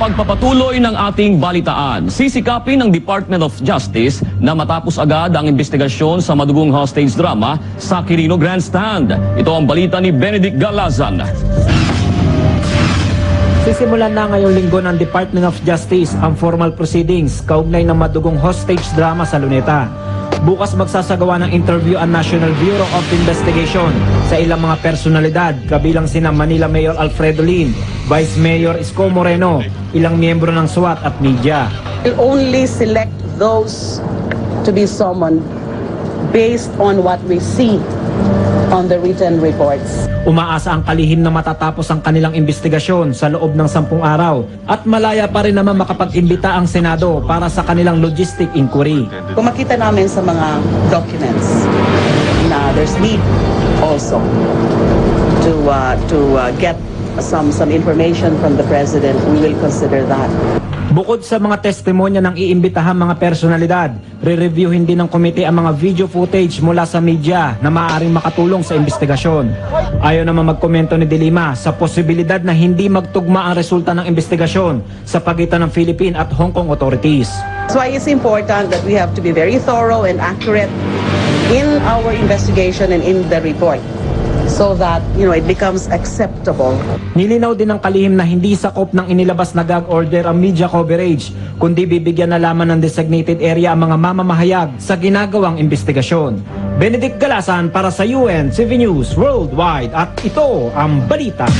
papatuloy ng ating balitaan. Sisikapin ng Department of Justice na matapos agad ang investigasyon sa madugong hostage drama sa Quirino Grandstand. Ito ang balita ni Benedict Galazan. Sisimulan na ngayong linggo ng Department of Justice ang formal proceedings kaugnay ng madugong hostage drama sa Luneta. Bukas magsasagawa ng interview ang National Bureau of Investigation sa ilang mga personalidad kabilang sina Manila Mayor Alfredo Lin, Vice Mayor Isko Moreno, ilang miyembro ng SWAT at media. will only select those to be summoned based on what we see on the written reports. Umaasa ang kalihim na matatapos ang kanilang investigasyon sa loob ng sampung araw at malaya pa rin naman makapag-imbita ang Senado para sa kanilang logistic inquiry. Kung makita namin sa mga documents na there's need also to uh, to uh, get some some information from the president, we will consider that. Bukod sa mga testimonya ng iimbitahang mga personalidad, re-reviewin din ng komite ang mga video footage mula sa media na maaaring makatulong sa investigasyon. Ayaw naman magkomento ni Dilima sa posibilidad na hindi magtugma ang resulta ng investigasyon sa pagitan ng Philippine at Hong Kong authorities. That's why it's important that we have to be very thorough and accurate in our investigation and in the report so that you know it becomes acceptable Nilinaw din ng kalihim na hindi sakop ng inilabas na gag order ang media coverage, kundi bibigyan na lamang ng designated area ang mga mamamahayag sa ginagawang investigasyon. Benedict Galasan para sa UN CV News Worldwide at ito ang balita.